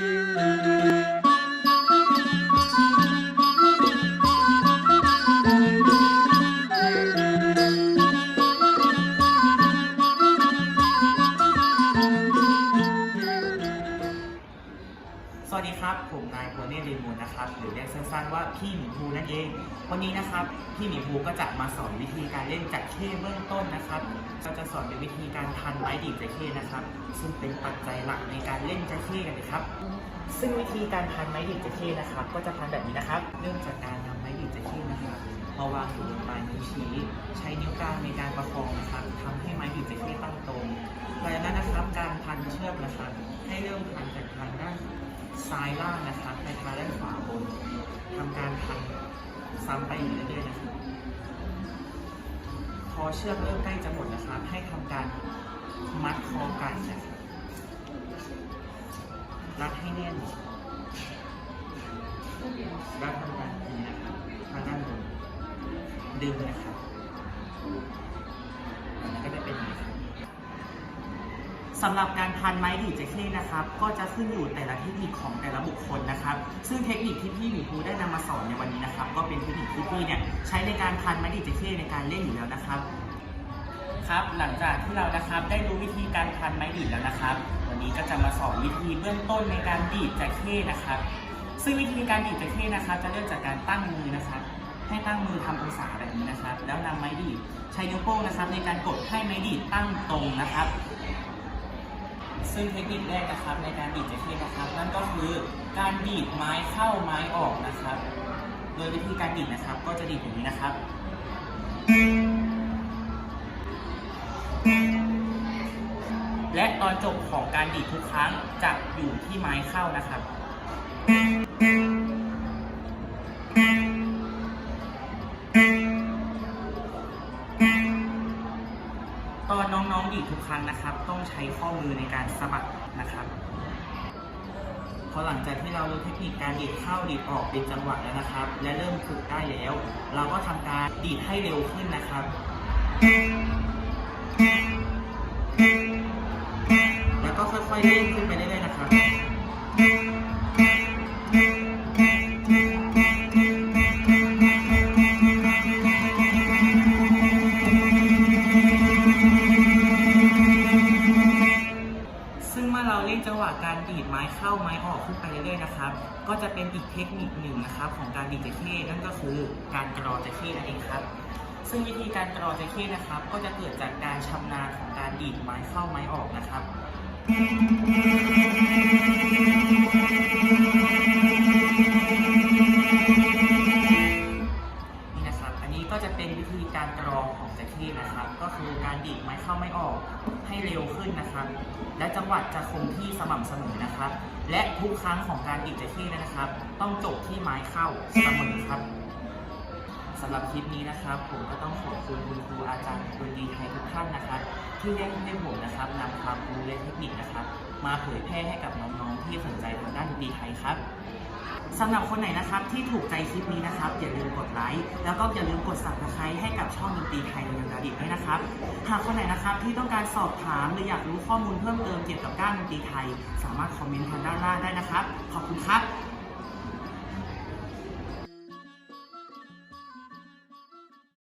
Música สวัสดีครับ ผมนายโพเน่เรมูลนะครับ หรือเรียกสั้นๆว่าพี่หมีภูนั่นเอง วันนี้นะครับ พี่หมีภูก็จะมาสอนวิธีการเล่นจักเข้เบื้องต้นนะครับเราจะสอนเป็นวิธีการพันไม้ดีดจักเข้นะครับ ซึ่งเป็นปัจจัยหลักในการเล่นจักเข้กันเลยครับ ซึ่งวิธีการพันไม้ดีดจักเข้นะครับ ก็จะพันแบบนี้นะครับ เริ่มจากการนำไม้ดีดจักเข้นะครับมาวางอยู่บนปลายนิ้วชี้ใช้นิ้วกลางในการประคองนะครับทำให้ไม้ดีดจักเข้ตั้งตรงหลังจากนั้นนะครับการพันเชือกนะครับ ให้เริ่มพันจากทางด้าน ซ้ายล่างนะครับไปทางด้านขวาบนทำการพันซ้ำไปอยู่เรื่อยๆนะครับพอเชือกเริ่มใกล้จะหมดนะครับให้ทำการมัดคอไก่นะครับรัดให้แน่นแล้วทำการนี้นะครับทางด้านบนดึงนะครั สำหรับการพันไม้ดีดเจเข้นะครับ ก็จะขึ้นอยู่แต่ละเทคนิคของแต่ละบุคคลนะครับ ซึ่งเทคนิคที่พี่หมีภูได้นำมาสอนในวันนี้นะครับ ก็เป็นเทคนิคที่พี่เนี่ยใช้ในการพันไม้ดีดเจเข้ในการเล่นอยู่แล้วนะครับครับ หลังจากที่เรานะครับได้รู้วิธีการพันไม้ดีดแล้วนะครับ วันนี้ก็จะมาสอนวิธีเบื้องต้นในการดีดเจเข้นะครับ ซึ่งวิธีการดีดเจเข้นะครับ จะเริ่มจากการตั้งมือนะครับ ให้ตั้งมือทำองศาแบบนี้นะครับ แล้วนำไม้ดีดใช้นิ้วโป้งนะครับ ในการกดให้ไม้ดีดตั้งตรงนะครับ ซึ่งเทคนิคแรกนะครับในการดีดเจเข้นะครับ นั่นก็คือการดีดไม้เข้าไม้ออกนะครับ โดยวิธีการดีดนะครับ ก็จะดีดอย่างนี้นะครับและตอนจบของการดีดทุกครั้งจะอยู่ที่ไม้เข้านะครับ ดีดทุกครั้งนะครับ ต้องใช้ข้อมือในการสะบัดนะครับ พอหลังจากที่เรารู้เทคนิคการดีดเข้าดีดออกเป็นจังหวะแล้วนะครับ และเริ่มฝึกได้แล้ว เราก็ทำการดีดให้เร็วขึ้นนะครับแล้วก็ค่อยๆเร่งขึ้นไปเรื่อย ว่าการดีดไม้เข้าไม้ออกขึ้นไปเรื่อยๆนะครับ ก็จะเป็นอีกเทคนิคหนึ่งนะครับของการดีดเจเข้นั่นก็คือการกรอจะเข้นั่นเองครับ ซึ่งวิธีการกรอเจเข้นะครับ ก็จะเกิดจากการชำนาญของการดีดไม้เข้าไม้ออกนะครับ คือการดีดไม้เข้าไม่ออกให้เร็วขึ้นนะครับ และจังหวัดจะคงที่สม่ำเสมอนะครับ และทุกครั้งของการดีดจ็คเก็ตนะครับ ต้องจบที่ไม้เข้าเสมอครับสำหรับคลิปนี้นะครับ ผมก็ต้องขอบคุณคุณครูอาจารย์ดนตรีไทยทุกท่านนะครับ ที่ได้ให้ผมนะครับนำความรู้และเทคนิคนะครับ มาเผยแพร่ให้กับน้องๆที่สนใจทางด้านดนตรีไทยครับ สำหรับคนไหนนะครับที่ถูกใจคลิปนี้นะครับอย่าลืมกดไลค์แล้วก็อย่าลืมกด subscribe ให้กับช่องดนตรีไทยเรียนดาดิบด้วยนะครับ หากคนไหนนะครับที่ต้องการสอบถามหรืออยากรู้ข้อมูลเพิ่มเติมเกี่ยวกับด้านดนตรีไทย สามารถคอมเมนต์ทางด้านล่างได้นะครับ ขอบคุณครับ